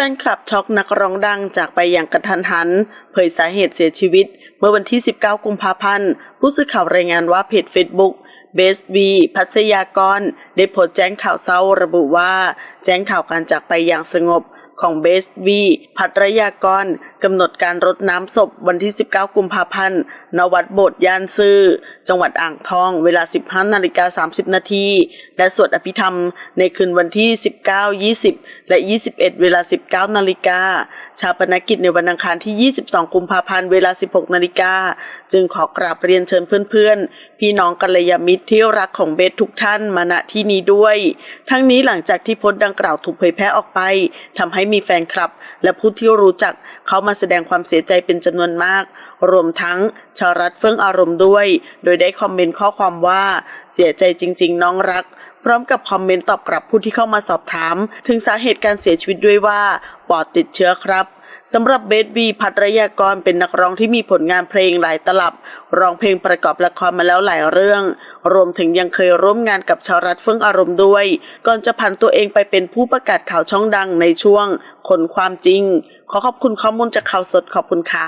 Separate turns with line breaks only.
ฟนคลับช็อกนักร้องดังจากไปอย่างกระทันหัน เผยสาเหตุเสียชีวิต เมื่อวันที่ 19 กุมภาพันธ์ ผู้สื่อข่าวรายงานว่าเพจ Facebook เบสวีพัศยากร ได้โพสต์แจ้งข่าวเศร้าระบุว่า แจ้งข่าวการจากไปอย่างสงบของเบสวีพัทรยากรกำหนดการรดน้ำศพวันที่ 19 กุมภาพันธ์ณวัดโบสถ์ยานซื่อ จังหวัดอ่างทอง เวลา 15นาฬิกา30 นาทีและสวดอภิธรรมในคืนวันที่ 19 20 และ 21 เวลา 19นาฬิกาชาปนกิจในวันอังคารที่ 22 กุมภาพันธ์เวลา 16นาฬิกาจึงขอกราบเรียนเชิญเพื่อนๆ พี่น้องกัลยาณมิตรที่รักของเบสทุกท่านมาณที่นี้ด้วย ทั้งนี้หลังจากที่โพสต์ดังกล่าวถูกเผยแพร่ออกไปทำให้มีแฟนคลับ และผู้ที่รู้จักเขามาแสดงความเสียใจเป็นจำนวนมาก รวมทั้งชาวรัฐเฟื่องอารมณ์ด้วย โดยได้คอมเมนต์ข้อความว่าเสียใจจริง ๆ น้องรักพร้อมกับคอมเมนต์ตอบกลับผู้ที่เข้ามาสอบถาม ถึงสาเหตุการเสียชีวิตด้วยว่าปอดติดเชื้อครับ สำหรับเบสวีพัทรยากรเป็นนักร้องที่มีผลงานเพลงหลายตลับ ร้องเพลงประกอบละครมาแล้วหลายเรื่อง รวมถึงยังเคยร่วมงานกับชาวรัฐเฟื่องอารมณ์ด้วย ก่อนจะผันตัวเองไปเป็นผู้ประกาศข่าวช่องดังในช่วงคนความจริง ขอขอบคุณข้อมูลจากข่าวสดขอบคุณค่ะ